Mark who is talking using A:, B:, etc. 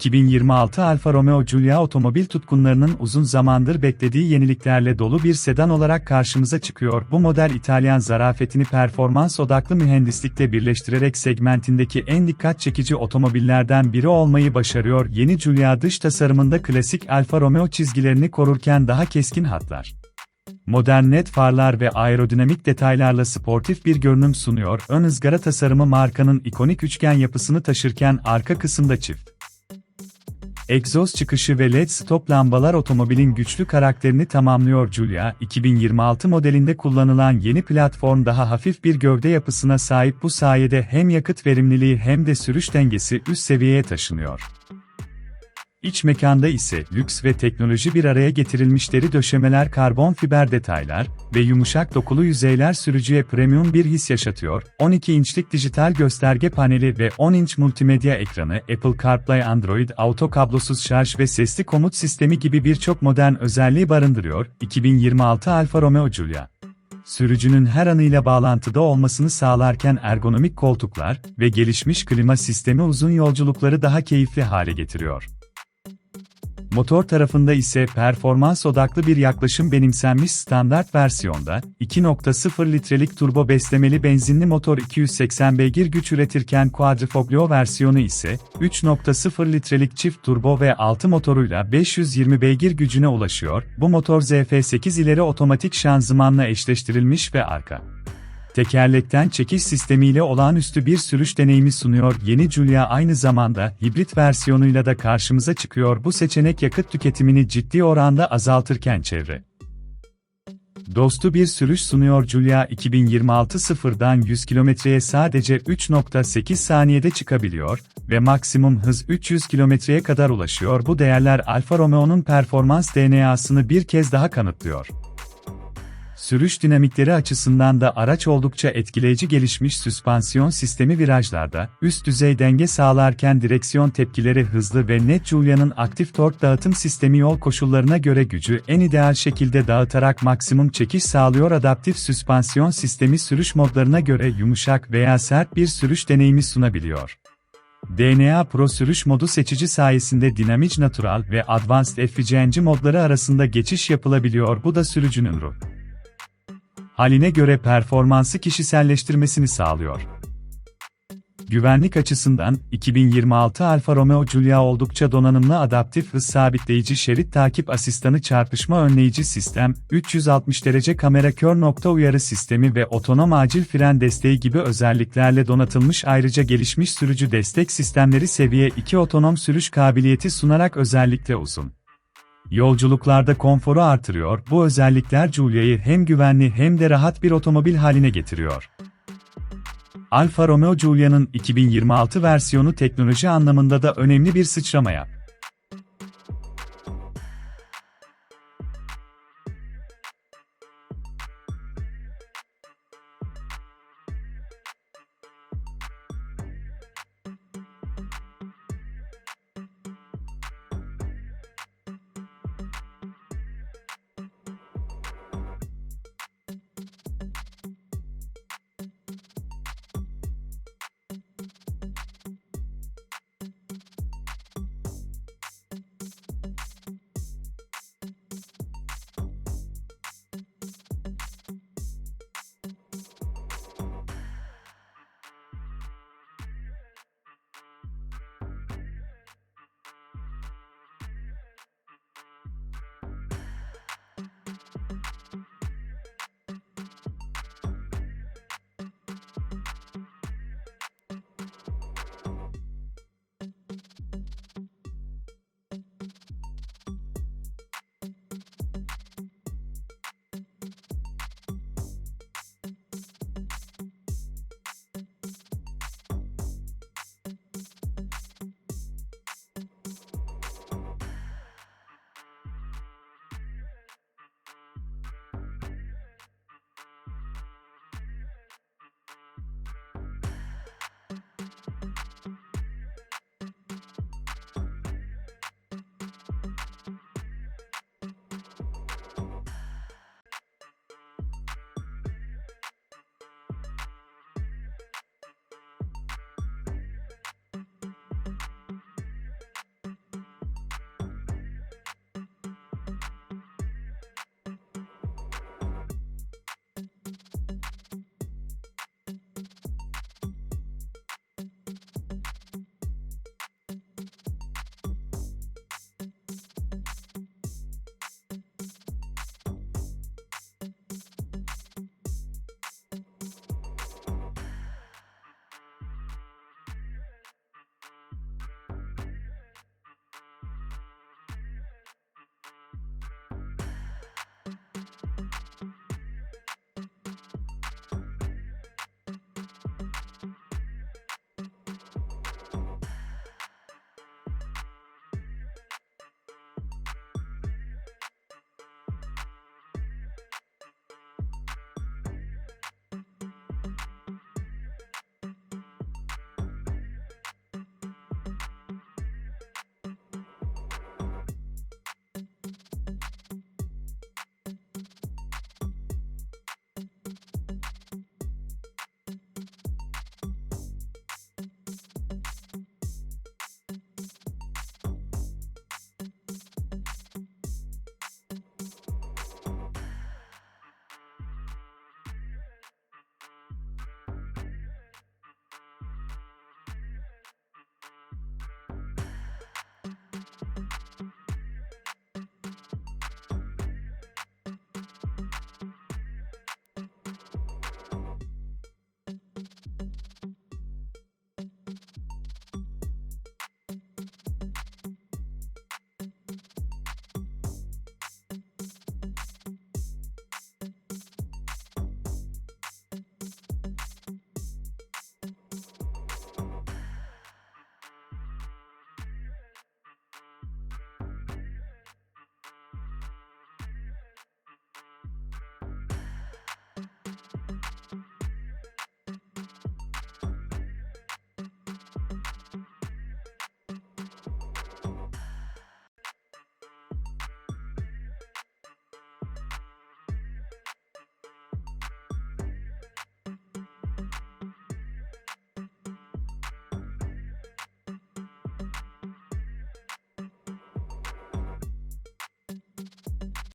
A: ...2026 Alfa Romeo Giulia otomobil tutkunlarının uzun zamandır beklediği yeniliklerle dolu bir sedan olarak karşımıza çıkıyor. Bu model İtalyan zarafetini performans odaklı mühendislikle birleştirerek segmentindeki en dikkat çekici otomobillerden biri olmayı başarıyor. Yeni Giulia dış tasarımında klasik Alfa Romeo çizgilerini korurken daha keskin hatlar. Modern net farlar ve aerodinamik detaylarla sportif bir görünüm sunuyor. Ön ızgara tasarımı markanın ikonik üçgen yapısını taşırken arka kısımda çift. Egzoz çıkışı ve LED stop lambalar otomobilin güçlü karakterini tamamlıyor. Giulia, 2026 modelinde kullanılan yeni platform daha hafif bir gövde yapısına sahip bu sayede hem yakıt verimliliği hem de sürüş dengesi üst seviyeye taşınıyor. İç mekanda ise lüks ve teknoloji bir araya getirilmiş deri döşemeler karbon fiber detaylar ve yumuşak dokulu yüzeyler sürücüye premium bir his yaşatıyor. 12 inçlik dijital gösterge paneli ve 10 inç multimedya ekranı, Apple CarPlay Android Auto kablosuz şarj ve sesli komut sistemi gibi birçok modern özelliği barındırıyor. 2026 Alfa Romeo Giulia sürücünün her anıyla bağlantıda olmasını sağlarken ergonomik koltuklar ve gelişmiş klima sistemi uzun yolculukları daha keyifli hale getiriyor. Motor tarafında ise performans odaklı bir yaklaşım benimsenmiş standart versiyonda, 2.0 litrelik turbo beslemeli benzinli motor 280 beygir güç üretirken Quadrifoglio versiyonu ise, 3.0 litrelik çift turbo ve 6 motoruyla 520 beygir gücüne ulaşıyor. Bu motor ZF8 ileri otomatik şanzımanla eşleştirilmiş ve arka tekerlekten çekiş sistemiyle olağanüstü bir sürüş deneyimi sunuyor. Yeni Giulia aynı zamanda hibrit versiyonuyla da karşımıza çıkıyor. Bu seçenek yakıt tüketimini ciddi oranda azaltırken çevre dostu bir sürüş sunuyor. Giulia 2026 sıfırdan 100 kilometreye sadece 3.8 saniyede çıkabiliyor ve maksimum hız 300 kilometreye kadar ulaşıyor. Bu değerler Alfa Romeo'nun performans DNA'sını bir kez daha kanıtlıyor. Sürüş dinamikleri açısından da araç oldukça etkileyici gelişmiş süspansiyon sistemi virajlarda, üst düzey denge sağlarken direksiyon tepkileri hızlı ve net Giulia'nın aktif tork dağıtım sistemi yol koşullarına göre gücü en ideal şekilde dağıtarak maksimum çekiş sağlıyor. Adaptif süspansiyon sistemi sürüş modlarına göre yumuşak veya sert bir sürüş deneyimi sunabiliyor. DNA Pro sürüş modu seçici sayesinde Dynamic Natural ve Advanced Efficiency modları arasında geçiş yapılabiliyor. Bu da sürücünün ruh haline göre performansı kişiselleştirmesini sağlıyor. Güvenlik açısından, 2026 Alfa Romeo Giulia oldukça donanımlı adaptif hız sabitleyici şerit takip asistanı çarpışma önleyici sistem, 360 derece kamera kör nokta uyarı sistemi ve otonom acil fren desteği gibi özelliklerle donatılmış ayrıca gelişmiş sürücü destek sistemleri seviye 2 otonom sürüş kabiliyeti sunarak özellikle uzun Yolculuklarda konforu artırıyor, bu özellikler Giulia'yı hem güvenli hem de rahat bir otomobil haline getiriyor. Alfa Romeo Giulia'nın 2026 versiyonu teknoloji anlamında da önemli bir sıçrama yaptı.